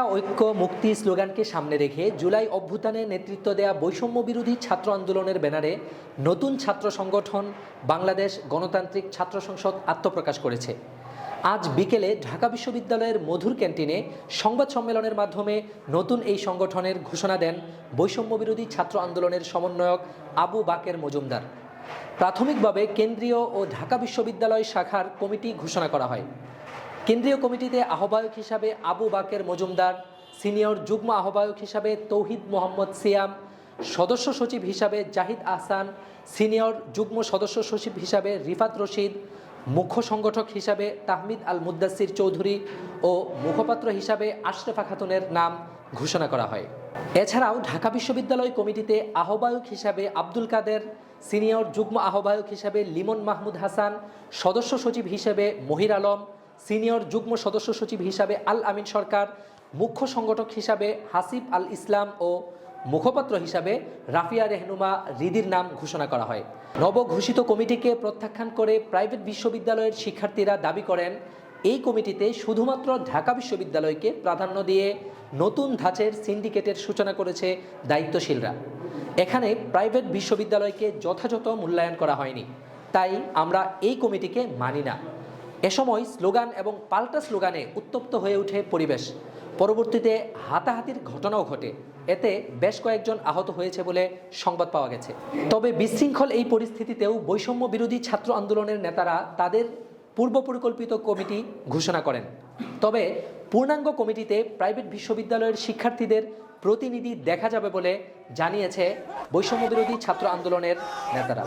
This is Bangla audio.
ঐক্য, মুক্তি স্লোগানকে সামনে রেখে জুলাই অভ্যুত্থানে নেতৃত্ব দেয়া বৈষম্য বিরোধী ছাত্র আন্দোলনের ব্যানারে নতুন ছাত্র সংগঠন বাংলাদেশ গণতান্ত্রিক ছাত্র সংসদ আত্মপ্রকাশ করেছে। আজ বিকেলে ঢাকা বিশ্ববিদ্যালয়ের মধুর ক্যান্টিনে সংবাদ সম্মেলনের মাধ্যমে নতুন এই সংগঠনের ঘোষণা দেন বৈষম্য বিরোধী ছাত্র আন্দোলনের সমন্বয়ক আবু বাকের মজুমদার। প্রাথমিকভাবে কেন্দ্রীয় ও ঢাকা বিশ্ববিদ্যালয় শাখার কমিটি ঘোষণা করা হয়। কেন্দ্রীয় কমিটিতে আহ্বায়ক হিসাবে আবু বাকের মজুমদার, সিনিয়র যুগ্ম আহ্বায়ক হিসাবে তৌহিদ মোহাম্মদ সিয়াম, সদস্য সচিব হিসাবে জাহিদ আহসান, সিনিয়র যুগ্ম সদস্য সচিব হিসাবে রিফাত রশিদ, মুখ্য সংগঠক হিসাবে তাহমিদ আল মুদাসির চৌধুরী ও মুখপাত্র হিসাবে আশরেফা খাতুনের নাম ঘোষণা করা হয়। এছাড়াও ঢাকা বিশ্ববিদ্যালয় কমিটিতে আহ্বায়ক হিসাবে আব্দুল কাদের, সিনিয়র যুগ্ম আহ্বায়ক হিসাবে লিমন মাহমুদ হাসান, সদস্য সচিব হিসেবে মহির আলম সিনিয়র যুগ্ম সদস্য সচিব হিসাবে আল আমিন সরকার, মুখ্য সংগঠক হিসাবে হাসিব আল ইসলাম ও মুখপাত্র হিসাবে রাফিয়া রেহনুমা রিদির নাম ঘোষণা করা হয়। নবঘোষিত কমিটিকে প্রত্যাখ্যান করে প্রাইভেট বিশ্ববিদ্যালয়ের শিক্ষার্থীরা দাবি করেন, এই কমিটিতে শুধুমাত্র ঢাকা বিশ্ববিদ্যালয়কে প্রাধান্য দিয়ে নতুন ধাঁচের সিন্ডিকেটের সূচনা করেছে দায়িত্বশীলরা। এখানে প্রাইভেট বিশ্ববিদ্যালয়কে যথাযথ মূল্যায়ন করা হয়নি। তাই আমরা এই কমিটিকে মানি না। এ সময় স্লোগান এবং পাল্টা স্লোগানে উত্তপ্ত হয়ে ওঠে পরিবেশ। পরবর্তীতে হাতাহাতির ঘটনাও ঘটে। এতে বেশ কয়েকজন আহত হয়েছে বলে সংবাদ পাওয়া গেছে। তবে বিশৃঙ্খল এই পরিস্থিতিতেও বৈষম্য বিরোধী ছাত্র আন্দোলনের নেতারা তাদের পূর্ব পরিকল্পিত কমিটি ঘোষণা করেন। তবে পূর্ণাঙ্গ কমিটিতে প্রাইভেট বিশ্ববিদ্যালয়ের শিক্ষার্থীদের প্রতিনিধি দেখা যাবে বলে জানিয়েছে বৈষম্য বিরোধী ছাত্র আন্দোলনের নেতারা।